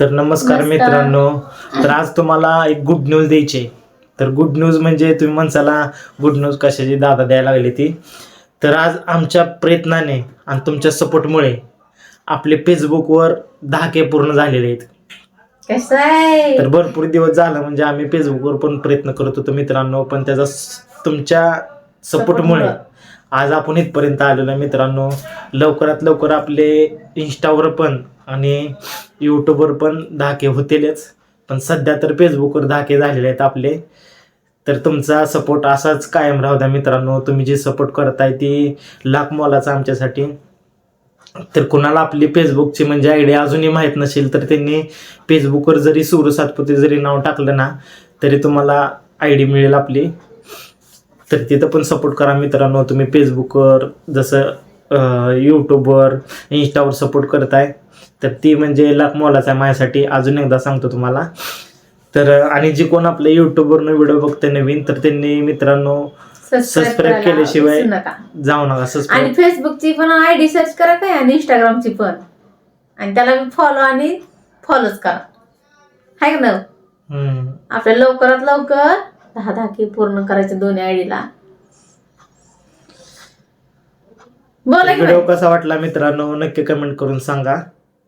तर नमस्कार. मित्रांनो. तर आज तुम्हाला एक गुड न्यूज द्यायची. तर गुड न्यूज म्हणजे तुम्ही म्हणसाला गुड न्यूज कशाची दादा द्यायला लागली ती. तर आज आमच्या प्रयत्नाने आणि तुमच्या सपोर्टमुळे आपले फेसबुकवर दहा के पूर्ण झालेले आहेत. कसं आहे तर भरपूर दिवस झाला म्हणजे आम्ही फेसबुकवर पण प्रयत्न करत होतो मित्रांनो पण त्याचा स- तुमच्या सपोर्टमुळे आज आपण इथपर्यंत आलेलो आहे मित्रांनो. लवकरात लवकर आपले इंस्टावर पण आणि यूट्यूबवर पण धाके होतीलच. पण सध्या तर फेसबुकवर धाके झालेले आहेत आपले. तर तुमचा सपोर्ट असाच कायम राहू द्या मित्रांनो. तुम्ही जी सपोर्ट करताय ती लाख मोलाचा आमच्यासाठी. तर कुणाला आपली फेसबुकची म्हणजे आयडिया अजूनही माहीत नसेल तर त्यांनी फेसबुकवर जरी सुरू सातपुते जरी नाव टाकलं ना तरी तुम्हाला आय डी मिळेल आपली. तर तिथं पण सपोर्ट करा मित्रांनो. तुम्ही फेसबुकवर जसं यूट्यूबवर इंस्टावर सपोर्ट करताय तर ती म्हणजे लाख मोलाचा आहे माझ्यासाठी. अजून एकदा सांगतो तुम्हाला. तर आणि जे कोण आपल्या यूट्यूबवरनं व्हिडिओ बघते नवीन तर त्यांनी मित्रांनो सबस्क्राईब केल्याशिवाय नका. जाऊ नका आणि सबस्क्राईब फेसबुकची पण आयडी सर्च करा काय? आणि इंस्टाग्रामची पण. आणि त्याला फॉलो आणि फॉलोच करा. हाय ना. आपल्या लवकरात लवकर दहा दहा की पूर्ण करायचे दोन्ही आयडीला बोला की व्हिडिओ. कसा वाटला मित्रांनो? नक्की कमेंट करून सांगा.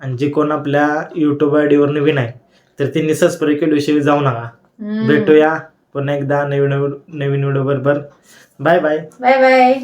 आणि जे कोण आपल्या युट्यूब आय डीवर नवीन आहे तर त्यांनी सबस्क्राईब केल्याशिवाय जाऊ नका. भेटूया पुन्हा एकदा नवीन नवीन व्हिडिओ बरोबर. Bye bye bye bye